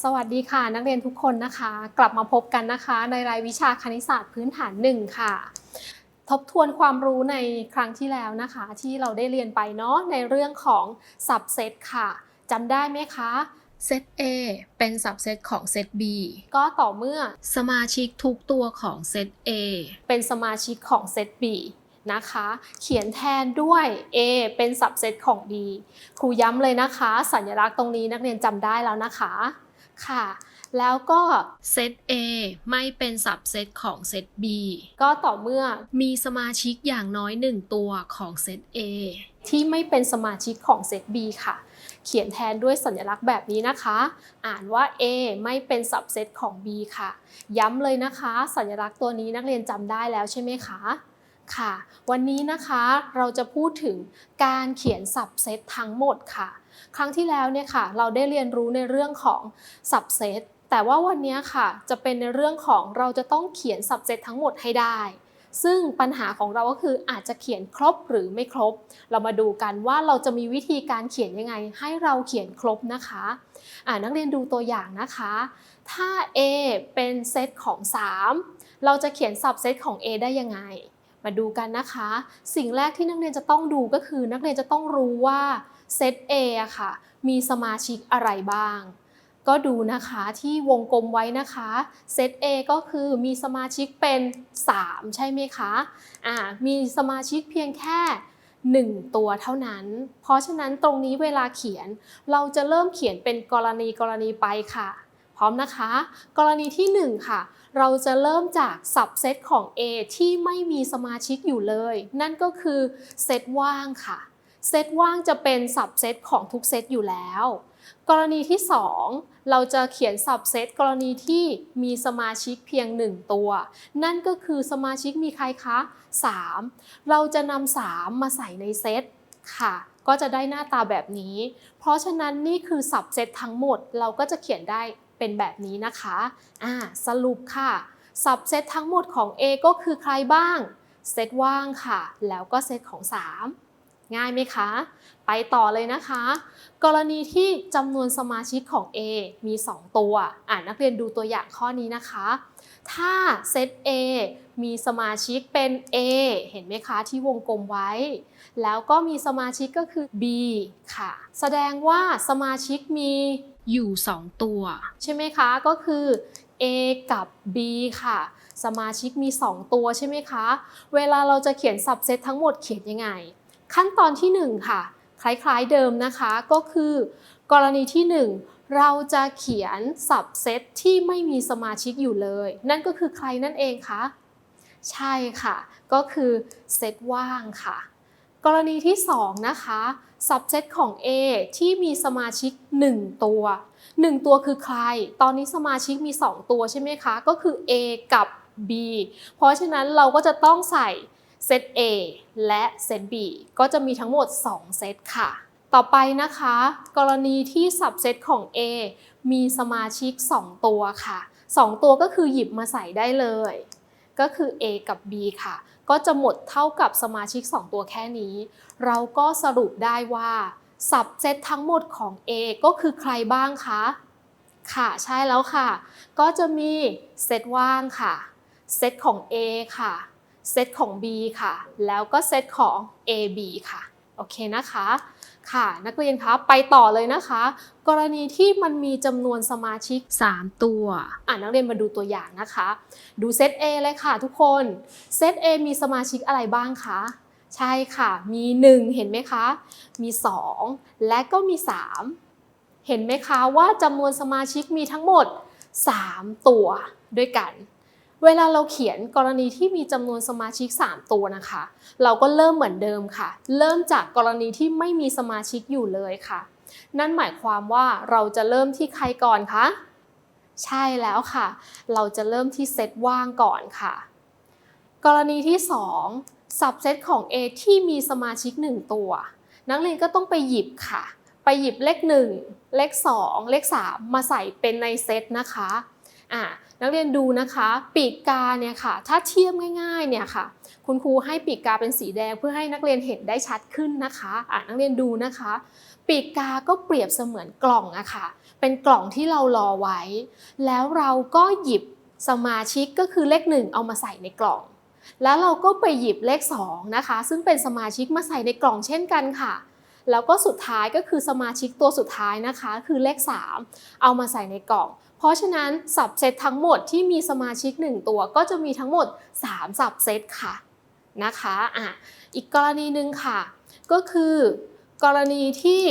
สวัสดีค่ะ นักเรียนทุกคนนะคะ กลับมาพบกันนะคะ ในรายวิชาคณิตศาสตร์พื้นฐานหนึ่งค่ะ ทบทวนความรู้ในครั้งที่แล้วนะคะ ที่เราได้เรียนไปเนาะในเรื่องของ subset ค่ะจำได้ไหมคะเซต A เป็นสับเซตของเซต B ก็ต่อเมื่อสมาชิกทุกตัวของเซต A เป็นสมาชิกของเซต B นะคะ เขียนแทนด้วย A เป็นสับเซตของ B ครูย้ำเลยนะคะ สัญลักษณ์ตรงนี้นักเรียนจำได้แล้วนะคะ ค่ะ แล้วก็เซต A ไม่เป็นสับเซตของเซต B ก็ต่อเมื่อมีสมาชิกอย่างน้อย 1 ตัวของเซต A ที่ไม่เป็นสมาชิกของเซต B ค่ะ เขียนแทนด้วยสัญลักษณ์แบบนี้นะคะ อ่านว่า A ไม่เป็นสับเซตของ B ค่ะ ย้ำเลยนะคะ สัญลักษณ์ตัวนี้นักเรียนจำได้แล้วใช่ไหมคะ ค่ะ วันนี้นะคะเราจะพูดถึงการเขียนสับเซตทั้งหมดค่ะ ครั้งที่แล้วเนี่ยค่ะ เราได้เรียนรู้ในเรื่องของสับเซตแต่ว่าวันนี้ค่ะจะเป็นในเรื่องของเราจะต้องเขียนสับเซตทั้งหมดให้ได้ ซึ่งปัญหาของเราก็คืออาจจะเขียนครบหรือไม่ครบ เรามาดูกันว่าเราจะมีวิธีการเขียนยังไง ให้เราเขียนครบนะคะอ่านักเรียนดูตัวอย่างนะคะ ถ้า A เป็นเซตของ 3 เราจะเขียนสับเซตของ A ได้ยังไง มาดูกันนะคะ สิ่งแรกที่นักเรียนจะต้องดูก็คือ นักเรียนจะต้องรู้ว่าเซต A อะค่ะ มีสมาชิกอะไรบ้าง ก็ดูนะคะที่วงกลมไว้นะคะเซต A ก็คือมีสมาชิกเป็น 3 ใช่ไหมคะอ่ามีสมาชิกเพียงแค่ 1 ตัวเท่านั้น เพราะฉะนั้นตรงนี้เวลาเขียนเราจะเริ่มเขียนเป็นกรณีกรณีไปค่ะ พร้อมนะคะ กรณีที่ 1 ค่ะ เราจะเริ่มจากสับเซตของ A ที่ไม่มีสมาชิกอยู่เลย นั่นก็คือเซตว่างค่ะ เซตว่างจะเป็นสับเซตของทุกเซตอยู่แล้ว กรณีที่ 2 เราจะเขียนสับเซตกรณีที่มีสมาชิกเพียง 1 ตัว นั่นก็คือสมาชิกมีใครคะ 3 เราจะนำ3มาใส่ในเซตค่ะก็จะได้หน้าตาแบบนี้ เพราะฉะนั้นนี่คือสับเซตทั้งหมด เราก็จะเขียนได้ เป็นแบบนี้นะคะอ่าสรุปค่ะสับเซตทั้งหมดของ A ก็คือใครบ้างเซตว่างค่ะ แล้วก็เซตของ 3 ง่ายไหมคะ ไปต่อเลยนะคะ กรณีที่จำนวนสมาชิกของ A มี 2 ตัว อ่านักเรียนดูตัวอย่างข้อนี้นะคะ ถ้าเซต A มีสมาชิกเป็น A เห็นไหมคะที่วงกลมไว้ แล้วก็มีสมาชิกก็คือ B ค่ะ แสดงว่าสมาชิกมี อยู่ 2 ตัว ใช่ไหมคะ ก็คือ A กับ B ค่ะ สมาชิกมี 2 ตัวใช่ไหมคะ เวลาเราจะเขียนสับเซตทั้งหมดเขียนยังไง ขั้นตอนที่ 1 ค่ะ คล้ายๆเดิมนะคะ ก็คือ กรณีที่ 1 เราจะเขียนสับเซตที่ไม่มีสมาชิกอยู่เลย นั่นก็คือใครนั่นเองคะ ใช่ค่ะ ก็คือเซตว่างค่ะ กรณีที่ 2 นะคะสับเซตของ A ที่มีสมาชิก 1 ตัว 1 ตัวคือใคร ตอนนี้สมาชิกมี 2 ตัวใช่ไหมคะ ก็คือ A กับ B เพราะฉะนั้นเราก็จะต้องใส่เซต A และเซต B ก็จะมีทั้งหมด 2 เซตค่ะ ต่อไปนะคะ กรณีที่สับเซตของ A มีสมาชิก 2 ตัวค่ะ 2 ตัวก็คือหยิบมาใส่ได้เลย ก็คือ A กับ B ค่ะ ก็จะหมดเท่ากับสมาชิก 2 ตัวแค่นี้ เราก็สรุปได้ว่าสับเซตทั้งหมดของ A ก็คือใครบ้างคะ ค่ะใช่แล้วค่ะ ก็จะมีเซตว่างค่ะเซตของ A ค่ะ เซตของ B ค่ะ แล้วก็เซตของ AB ค่ะ โอเคนะคะ ค่ะ นักเรียนคะไปต่อเลยนะคะ กรณีที่มันมีจำนวนสมาชิก 3 ตัว อ่านักเรียนมาดูตัวอย่างนะคะ ดูเซต A เลยค่ะทุกคนเซต A มีสมาชิกอะไรบ้างคะใช่ค่ะ มี 1 เห็นไหมคะ มี 2 และก็มี 3 เห็นไหมคะว่าจำนวนสมาชิกมีทั้งหมด 3 ตัวด้วยกัน เวลาเราเขียนกรณีที่มีจำนวนสมาชิก 3 ตัวนะคะ เราก็เริ่มเหมือนเดิมค่ะ เริ่มจากกรณีที่ไม่มีสมาชิกอยู่เลยค่ะ นั่นหมายความว่าเราจะเริ่มที่ใครก่อนคะ ใช่แล้วค่ะ เราจะเริ่มที่เซตว่างก่อนค่ะ กรณีที่2สับเซตของ A ที่มีสมาชิก 1 ตัว นักเรียนก็ต้องไปหยิบค่ะ ไปหยิบเลข 1 เลข 2 เลข 3 มาใส่เป็นในเซตนะคะ อ่านักเรียนดูนะคะปีกกาเนี่ยค่ะถ้าเทียบง่ายๆเนี่ยค่ะคุณครูให้ปีกกาเป็นสีแดงเพื่อให้นักเรียนเห็นได้ชัดขึ้นนะคะอ่านักเรียนดูนะคะ ปีกกาก็เปรียบเสมือนกล่องอะค่ะเป็นกล่องที่เรารอไว้ แล้วเราก็หยิบสมาชิกก็คือเลขหนึ่งเอามาใส่ในกล่อง แล้วเราก็ไปหยิบเลข2นะคะซึ่งเป็นสมาชิกมาใส่ในกล่องเช่นกันค่ะ แล้วก็สุดท้ายก็คือสมาชิกตัวสุดท้ายนะคะ คือเลข 3 เอามาใส่ในกล่อง เพราะฉะนั้นสับเซตทั้งหมดที่มีสมาชิก 1 ตัวก็จะมีทั้งหมด 3 สับเซตค่ะนะคะอะอีกกรณีหนึ่งค่ะ ก็คือกรณีที่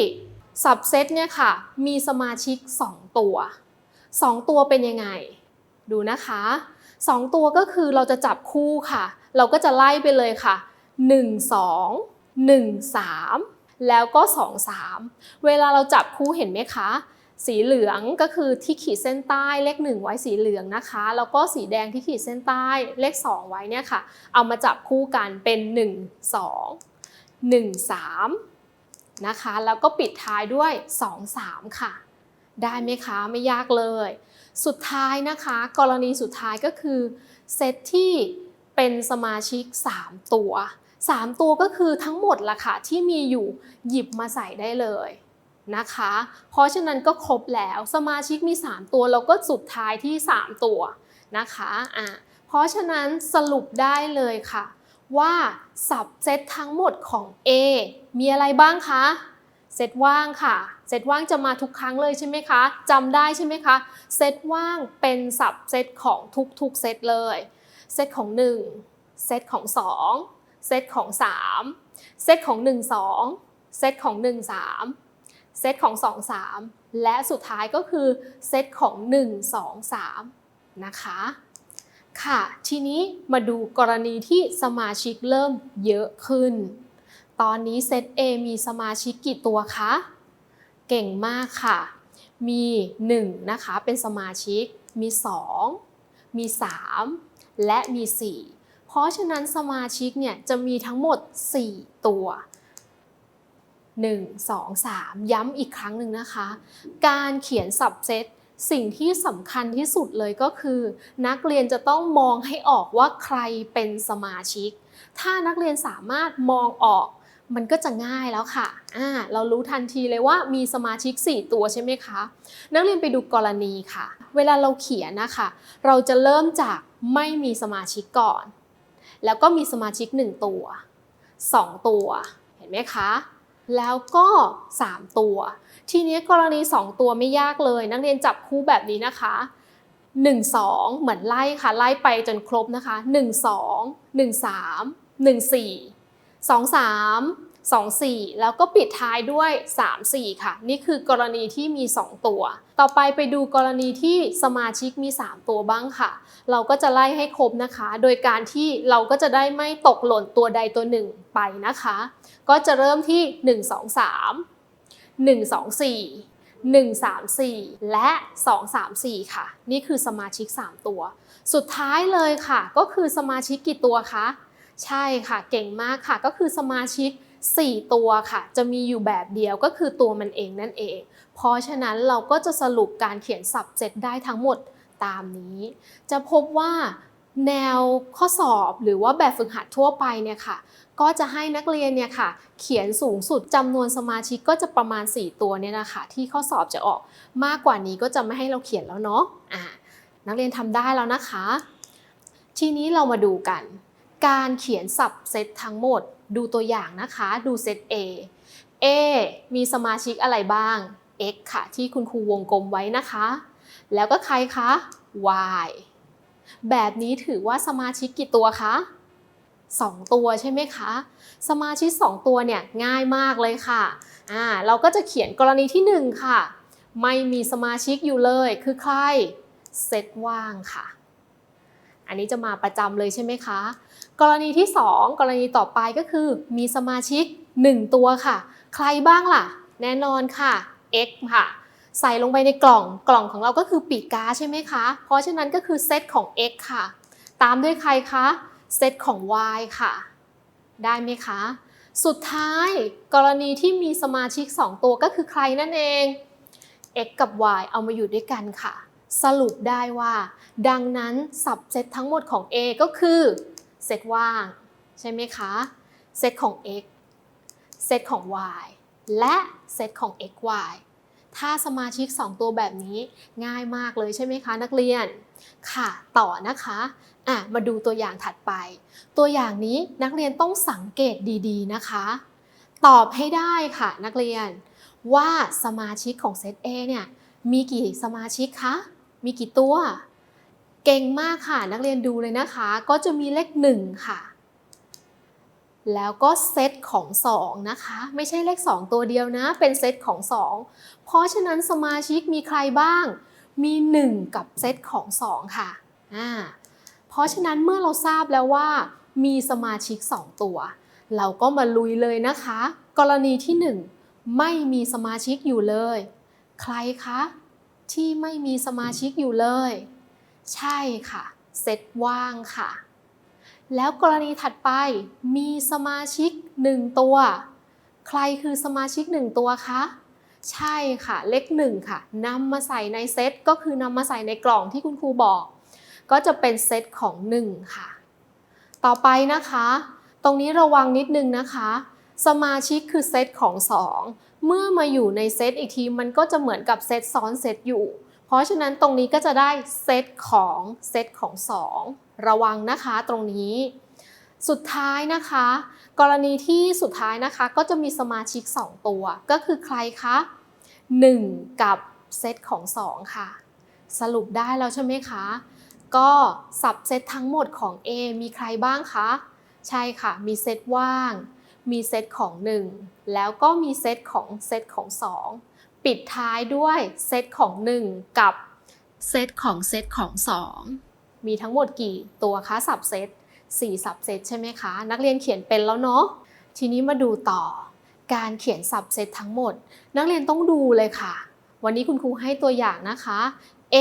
สับเซตเนี่ยค่ะมีสมาชิก 2 ตัว 2 ตัวเป็นยังไง ดูนะคะ 2 ตัวก็คือเราจะจับคู่ค่ะ เราก็จะไล่ไปเลยค่ะ 1 2 1 3 แล้วก็ 2 3 เวลาเราจับคู่เห็นไหมคะ สีเหลืองก็คือที่ขีดเส้นใต้เลข 1 ไว้สีเหลืองนะคะ แล้วก็สีแดงที่ขีดเส้นใต้เลข 2 ไว้เนี่ยค่ะ เอามาจับคู่กันเป็น 1 2 1 3 นะคะ แล้วก็ปิดท้ายด้วย 2 3 ค่ะ ได้ไหมคะ ไม่ยากเลย สุดท้ายนะคะ กรณีสุดท้ายก็คือเซตที่เป็นสมาชิก 3 ตัว 3 ตัวก็คือทั้งหมดละค่ะที่มีอยู่หยิบมาใส่ได้เลยนะคะ เพราะฉะนั้นก็ครบแล้วสมาชิกมี 3 ตัวแล้วก็สุดท้ายที่ 3 ตัวนะคะอะเพราะฉะนั้นสรุปได้เลยค่ะ ว่าสับเซตทั้งหมดของ A มีอะไรบ้างคะเซตว่างค่ะ เซตว่างจะมาทุกครั้งเลยใช่ไหมคะ จำได้ใช่ไหมคะ เซตว่างเป็นสับเซตของทุกๆเซตเลย เซตของ 1 เซตของ 2 เซตของ 3 เซตของ 1 2 เซตของ 1 3 เซตของ 2 3 และสุดท้ายก็คือเซตของ 1 2 3 นะคะ ค่ะ ทีนี้มาดูกรณีที่สมาชิกเริ่มเยอะขึ้น ตอนนี้เซต A มีสมาชิกกี่ตัวคะ เก่งมากค่ะ มี 1 นะคะ เป็นสมาชิก มี 2 มี 3 และมี 4 เพราะฉะนั้นสมาชิกเนี่ยจะมีทั้งหมด 4 ตัว 1 2 3 ย้ำอีกครั้งหนึ่งนะคะ การเขียนสับเซตสิ่งที่สำคัญที่สุดเลยก็คือ นักเรียนจะต้องมองให้ออกว่าใครเป็นสมาชิก ถ้านักเรียนสามารถมองออกมันก็จะง่ายแล้วค่ะอ่าเรารู้ทันทีเลยว่ามีสมาชิก 4 ตัวใช่ไหมคะ นักเรียนไปดูกรณีค่ะ เวลาเราเขียนนะคะ เราจะเริ่มจากไม่มีสมาชิกก่อน แล้วก็มีสมาชิก 1 ตัว 2 ตัว เห็นไหมคะ แล้วก็ 3 ตัว ทีนี้กรณี 2 ตัวไม่ยากเลย นักเรียนจับคู่แบบนี้นะคะ1 2 เหมือนไล่ค่ะ ไล่ไปจนครบนะคะ 1 2 1 3 1 4 2 3 2 4 แล้วก็ปิดท้ายด้วย 3 4 ค่ะ นี่คือกรณีที่มี 2 ตัว ต่อไปไปดูกรณีที่สมาชิกมี 3 ตัวบ้างค่ะ เราก็จะไล่ให้ครบนะคะ โดยการที่เราก็จะได้ไม่ตกหล่นตัวใดตัวหนึ่งไปนะคะ ก็จะเริ่มที่ 1 2 3 1 2 4 1 3 4 และ 2 3 4 ค่ะ นี่คือสมาชิก 3 ตัว สุดท้ายเลยค่ะ ก็คือสมาชิกกี่ตัวคะ ใช่ค่ะ เก่งมากค่ะ ก็คือสมาชิก 4 ตัวค่ะ จะมีอยู่แบบเดียวก็คือตัวมันเองนั่นเอง เพราะฉะนั้นเราก็จะสรุปการเขียนสับเซตได้ทั้งหมดตามนี้ จะพบว่าแนวข้อสอบหรือว่าแบบฝึกหัดทั่วไปเนี่ยค่ะ ก็จะให้นักเรียนเนี่ยค่ะ เขียนสูงสุดจำนวนสมาชิกก็จะประมาณ 4 ตัวเนี่ยนะคะ ที่ข้อสอบจะออกมากกว่านี้ก็จะไม่ให้เราเขียนแล้วเนาะอ่านักเรียนทำได้แล้วนะคะ ทีนี้เรามาดูกัน การเขียนสับเซตทั้งหมด ดูตัวอย่างนะคะดูเซต A A มีสมาชิกอะไรบ้าง X ค่ะ ที่คุณครูวงกลมไว้นะคะ แล้วก็ใครคะ Y แบบนี้ถือว่าสมาชิกกี่ตัวคะ 2 ตัวใช่ไหมคะ สมาชิก 2 ตัวเนี่ยง่ายมากเลยค่ะอ่าเราก็จะเขียนกรณีที่ 1 ค่ะ ไม่มีสมาชิกอยู่เลยคือใคร เซตว่างค่ะ อันนี้จะมาประจำเลยใช่ไหมคะ กรณีที่ 2 กรณีต่อไปก็คือ มีสมาชิก 1 ตัวค่ะ ใครบ้างล่ะ แน่นอนค่ะ x ค่ะ ใส่ลงไปในกล่องกล่องของเราก็คือปีกกาใช่ไหมคะ เพราะฉะนั้นก็คือเซตของ x ค่ะ ตามด้วยใครคะเซตของ y ค่ะ ได้ไหมคะ สุดท้ายกรณีที่มีสมาชิก 2 ตัวก็คือใครนั่นเอง x กับ y เอามาอยู่ด้วยกันค่ะ สรุปได้ว่า ดังนั้นสับเซตทั้งหมดของ A ก็คือเซตว่าง ใช่ไหมคะ เซตของ x เซตของ y และเซตของ x y ถ้าสมาชิก 2 ตัวแบบนี้ง่ายมากเลยใช่ไหมคะ นักเรียน ค่ะ ต่อนะคะอะมาดูตัวอย่างถัดไป ตัวอย่างนี้นักเรียนต้องสังเกตดีๆนะคะ ตอบให้ได้ค่ะ นักเรียนว่าสมาชิกของเซต A เนี่ยมีกี่สมาชิกคะ มีกี่ตัว เก่งมากค่ะ นักเรียนดูเลยนะคะ ก็จะมีเลข 1 ค่ะ แล้วก็เซตของ 2 นะคะ ไม่ใช่เลข 2 ตัวเดียวนะ เป็นเซตของ 2 เพราะฉะนั้นสมาชิกมีใครบ้าง มี 1 กับเซตของ 2 ค่ะอ่าเพราะฉะนั้นเมื่อเราทราบแล้วว่า มีสมาชิก 2 ตัว เราก็มาลุยเลยนะคะ กรณีที่ 1 ไม่มีสมาชิกอยู่เลย ใครคะ ที่ไม่มีสมาชิกอยู่เลย ใช่ค่ะ เซตว่างค่ะ แล้วกรณีถัดไปมีสมาชิก 1 ตัว ใครคือสมาชิก 1 ตัวคะใช่ค่ะ เลข1ค่ะนำมาใส่ในเซตก็คือนำมาใส่ในกล่องที่คุณครูบอก ก็จะเป็นเซตของ 1 ค่ะ ต่อไปนะคะ ตรงนี้ระวังนิดนึงนะคะ สมาชิกคือเซตของ 2 เมื่อมาอยู่ในเซตอีกทีมันก็จะเหมือนกับเซตซ้อนเซตอยู่ เพราะฉะนั้นตรงนี้ก็จะได้เซตของเซตของ 2 ระวังนะคะตรงนี้ สุดท้ายนะคะ กรณีที่สุดท้ายนะคะก็จะมีสมาชิก 2 ตัว ก็คือใครคะ 1 กับเซตของ 2 ค่ะ สรุปได้แล้วใช่ไหมคะ ก็สับเซตทั้งหมดของ A มีใครบ้างคะ ใช่ค่ะ มีเซตว่าง มีเซตของ 1 แล้วก็มีเซตของเซตของ 2 ปิดท้ายด้วยเซตของ 1 กับเซตของเซตของ 2 มีทั้งหมดกี่ตัวคะสับเซต4สับเซตใช่ไหมคะ นักเรียนเขียนเป็นแล้วเนาะทีนี้มาดูต่อ การเขียนสับเซตทั้งหมด นักเรียนต้องดูเลยค่ะ วันนี้คุณครูให้ตัวอย่างนะคะ A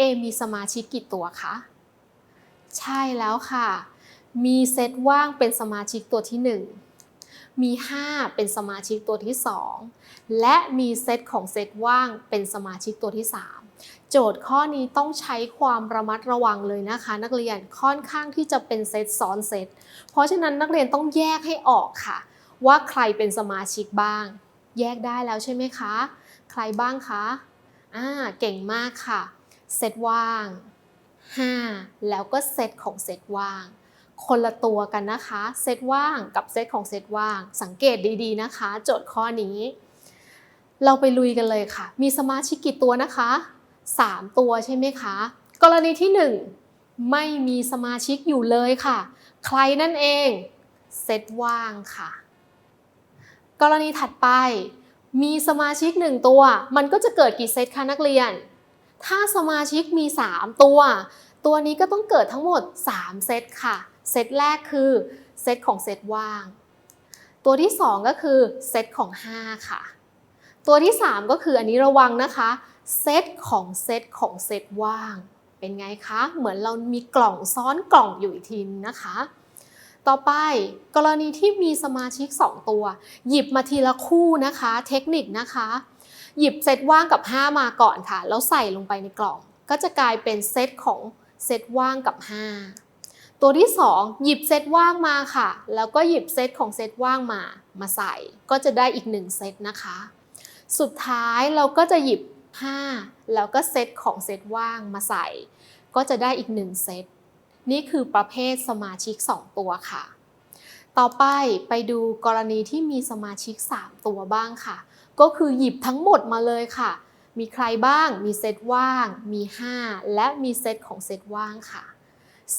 A มีสมาชิกกี่ตัวคะ ใช่แล้วค่ะ มีเซตว่างเป็นสมาชิกตัวที่ 1 มี 5 เป็นสมาชิกตัวที่ 2 และมีเซตของเซตว่างเป็นสมาชิกตัวที่ 3 โจทย์ข้อนี้ต้องใช้ความระมัดระวังเลยนะคะ นักเรียนค่อนข้างที่จะเป็นเซตซ้อนเซต เพราะฉะนั้นนักเรียนต้องแยกให้ออกค่ะ ว่าใครเป็นสมาชิกบ้าง แยกได้แล้วใช่ไหมคะ ใครบ้างคะอ่าเก่งมากค่ะ เซตว่าง 5 แล้วก็เซตของเซตว่าง คนละตัวกันนะคะ เซตว่างกับเซตของเซตว่าง สังเกตดีๆนะคะ โจทย์ข้อนี้ เราไปลุยกันเลยค่ะ มีสมาชิกกี่ตัวนะคะ 3 ตัวใช่ไหมคะ กรณีที่ 1 ไม่มีสมาชิกอยู่เลยค่ะ ใครนั่นเอง เซตว่างค่ะ กรณีถัดไป มีสมาชิก 1 ตัว มันก็จะเกิดกี่เซตคะนักเรียน ถ้าสมาชิกมี 3 ตัว ตัวนี้ก็ต้องเกิดทั้งหมด 3 เซตค่ะ เซตแรกคือเซตของเซตว่าง ตัวที่ 2 ก็คือเซตของ 5 ค่ะ ตัวที่ 3 ก็คืออันนี้ระวังนะคะเซตของเซตของเซตว่าง เป็นไงคะ เหมือนเรามีกล่องซ้อนกล่องอยู่อีกทีนะคะ ต่อไปกรณีที่มีสมาชิก 2 ตัว หยิบมาทีละคู่นะคะ เทคนิคนะคะ หยิบเซตว่างกับ 5 มาก่อนค่ะ แล้วใส่ลงไปในกล่อง ก็จะกลายเป็นเซตของเซตว่างกับ 5 ตัวที่ 2 หยิบเซตว่างมาค่ะ แล้วก็หยิบเซตของเซตว่างมามาใส่ ก็จะได้อีก 1 เซตนะคะ สุดท้ายเราก็จะหยิบ 5 แล้วก็เซตของเซตว่างมาใส่ ก็จะได้อีก 1 เซต นี่คือประเภทสมาชิก 2 ตัวค่ะ ต่อไปไปดูกรณีที่มีสมาชิก 3 ตัวบ้างค่ะ ก็คือหยิบทั้งหมดมาเลยค่ะ มีใครบ้าง มีเซตว่าง มี 5 และมีเซตของเซตว่างค่ะ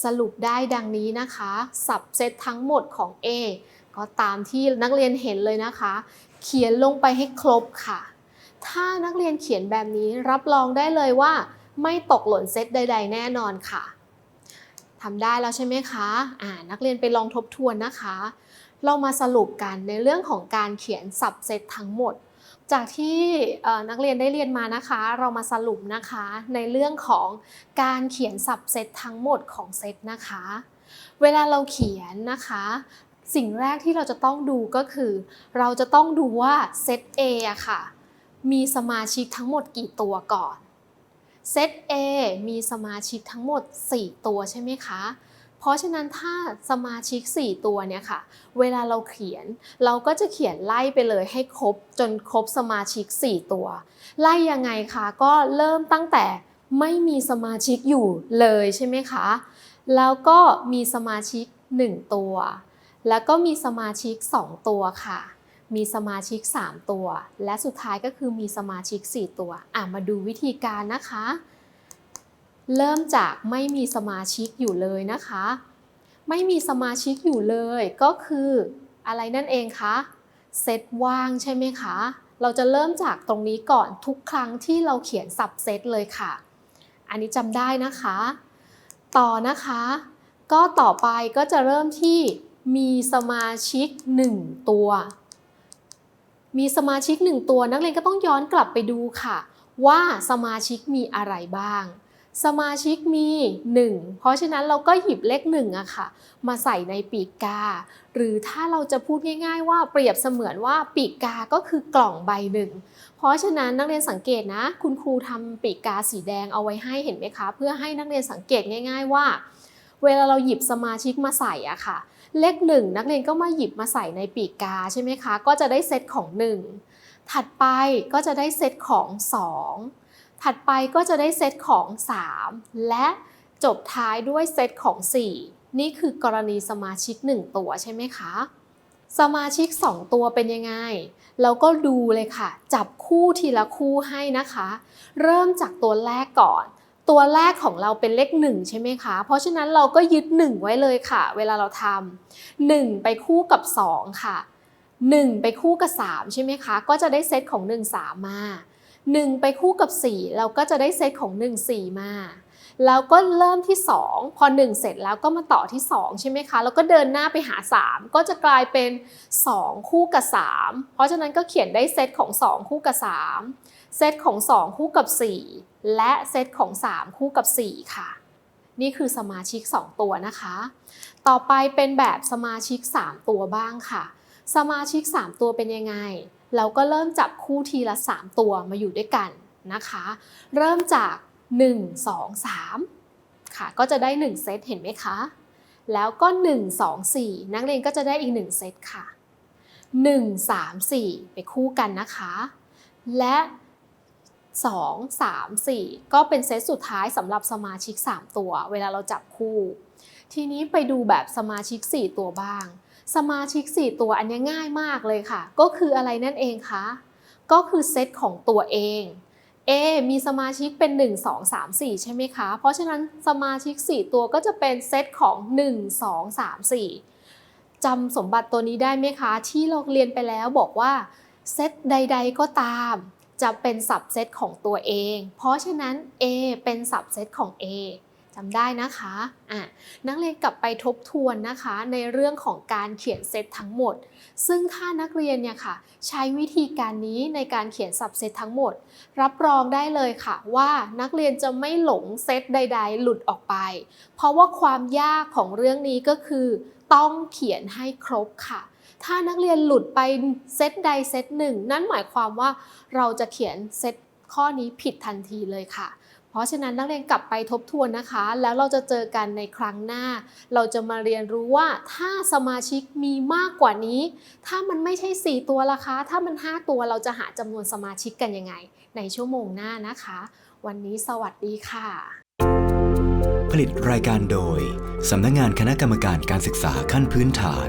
สรุปได้ดังนี้นะคะสับเซตทั้งหมดของ A ก็ตามที่นักเรียนเห็นเลยนะคะ เขียนลงไปให้ครบค่ะ ถ้านักเรียนเขียนแบบนี้รับรองได้เลยว่า ไม่ตกหล่นเซตใด ๆ แน่นอนค่ะทำได้แล้วใช่ไหมคะอ่านักเรียนไปลองทบทวนนะคะ เรามาสรุปกันในเรื่องของการเขียนสับเซตทั้งหมด จากที่นักเรียนได้เรียนมานะคะ เรามาสรุปนะคะในเรื่องของการเขียนสับเซตทั้งหมดของเซตนะคะ เวลาเราเขียนนะคะ สิ่งแรกที่เราจะต้องดูก็คือ เราจะต้องดูว่าเซต A อะค่ะ มีสมาชิกทั้งหมดกี่ตัวก่อน เซต A มีสมาชิกทั้งหมด 4 ตัวใช่ไหมคะ เพราะฉะนั้นถ้าสมาชิก 4 ตัวเนี่ยค่ะ เวลาเราเขียน เราก็จะเขียนไล่ไปเลยให้ครบจนครบสมาชิก 4 ตัว ไล่ยังไงคะก็เริ่มตั้งแต่ไม่มีสมาชิกอยู่เลยใช่ไหมคะ แล้วก็มีสมาชิก 1 ตัว แล้วก็มีสมาชิก 2 ตัวค่ะ มีสมาชิก 3 ตัว และสุดท้ายก็คือมีสมาชิก 4 ตัว อะมาดูวิธีการนะคะ เริ่มจากไม่มีสมาชิกอยู่เลยนะคะ ไม่มีสมาชิกอยู่เลยก็คืออะไรนั่นเองคะเซตว่างใช่ไหมคะ เราจะเริ่มจากตรงนี้ก่อนทุกครั้งที่เราเขียนสับเซตเลยค่ะ อันนี้จำได้นะคะ ต่อนะคะ ก็ต่อไปก็จะเริ่มที่มีสมาชิก 1 ตัว มีสมาชิก 1 ตัวนักเรียนก็ต้องย้อนกลับไปดูค่ะ ว่าสมาชิกมีอะไรบ้าง สมาชิกมี 1 เพราะฉะนั้นเราก็หยิบเลข1อะค่ะ มาใส่ในปีกกา หรือถ้าเราจะพูดง่าย ๆ ว่าเปรียบเสมือนว่าปีกกาก็คือกล่องใบหนึ่ง เพราะฉะนั้นนักเรียนสังเกตนะ คุณครูทำปีกกาสีแดงเอาไว้ให้เห็นไหมคะ เพื่อให้นักเรียนสังเกตง่าย ๆ ว่า เวลาเราหยิบสมาชิกมาใส่อะค่ะ เลขหนึ่งนักเรียนก็มาหยิบมาใส่ในปีกกาใช่ไหมคะ ก็จะได้เซตของ 1 ถัดไปก็จะได้เซตของ 2 ถัดไปก็จะได้เซตของ 3 และจบท้ายด้วยเซตของ 4 นี่คือกรณีสมาชิก 1 ตัวใช่ไหมคะ สมาชิก 2 ตัวเป็นยังไง เราก็ดูเลยค่ะ จับคู่ทีละคู่ให้นะคะ เริ่มจากตัวแรกก่อน ตัวแรกของเราเป็นเลข 1 ใช่ไหมคะ เพราะฉะนั้นเราก็ยึด 1 ไว้เลยค่ะ เวลาเราทำ1ไปคู่กับ 2 ค่ะ 1 ไปคู่กับ 3 ใช่ไหมคะ ก็จะได้เซตของ 1 3 มา 1 ไปคู่กับ 4 เราก็จะได้เซตของ 1 4 มาแล้วก็เริ่มที่ 2 พอ 1 เสร็จแล้วก็มาต่อที่ 2 ใช่ไหมคะ แล้วก็เดินหน้าไปหา 3 ก็จะกลายเป็น 2 คู่กับ 3 เพราะฉะนั้นก็เขียนได้เซตของ 2 คู่กับ 3 เซตของ 2 คู่กับ 4 และเซตของ 3 คู่กับ 4 ค่ะ นี่คือสมาชิก 2 ตัวนะคะ ต่อไปเป็นแบบสมาชิก 3 ตัวบ้างค่ะ สมาชิก 3 ตัวเป็นยังไง เราก็เริ่มจับคู่ทีละ 3 ตัวมาอยู่ด้วยกันนะคะ เริ่มจาก 1 2 3 ค่ะ ก็จะได้ 1 เซตเห็นไหมคะ แล้วก็ 1 2 4 นักเรียนก็จะได้อีก 1 เซตค่ะ 1 3 4 ไปคู่กันนะคะ และ 2 3 4 ก็เป็นเซตสุดท้ายสำหรับสมาชิก 3 ตัว เวลาเราจับคู่ ทีนี้ไปดูแบบสมาชิก 4 ตัวบ้าง สมาชิก 4 ตัวอันนี้ง่ายมากเลยค่ะ ก็คืออะไรนั่นเองคะก็คือเซตของตัวเอง A มีสมาชิกเป็น 1 2 3 4 ใช่ไหมคะ เพราะฉะนั้นสมาชิก 4 ตัวก็จะเป็นเซตของ 1 2 3 4จำสมบัติตัวนี้ได้ไหมคะ ที่เราเรียนไปแล้วบอกว่าเซตใด ๆ ก็ตามจะเป็นสับเซตของตัวเอง เพราะฉะนั้น A เป็นสับเซตของ A จำได้นะคะอะนักเรียนกลับไปทบทวนนะคะ ในเรื่องของการเขียนเซตทั้งหมด ซึ่งถ้านักเรียนเนี่ยค่ะ ใช้วิธีการนี้ในการเขียนสับเซตทั้งหมด รับรองได้เลยค่ะว่านักเรียนจะไม่หลงเซตใด ๆ หลุดออกไป เพราะว่าความยากของเรื่องนี้ก็คือ ต้องเขียนให้ครบค่ะถ้านักเรียนหลุดไปเซตใดเซตหนึ่ง นั่นหมายความว่าเราจะเขียนเซตข้อนี้ผิดทันทีเลยค่ะ เพราะฉะนั้นนักเรียนกลับไปทบทวนนะคะ แล้วเราจะเจอกันในครั้งหน้า เราจะมาเรียนรู้ว่าถ้าสมาชิกมีมากกว่านี้ ถ้ามันไม่ใช่ 4 ตัวล่ะคะ ถ้ามัน 5 ตัวเราจะหาจำนวนสมาชิกกันยังไง ในชั่วโมงหน้านะคะ วันนี้สวัสดีค่ะ ผลิตรายการโดยสำนักงานคณะกรรมการการศึกษาขั้นพื้นฐาน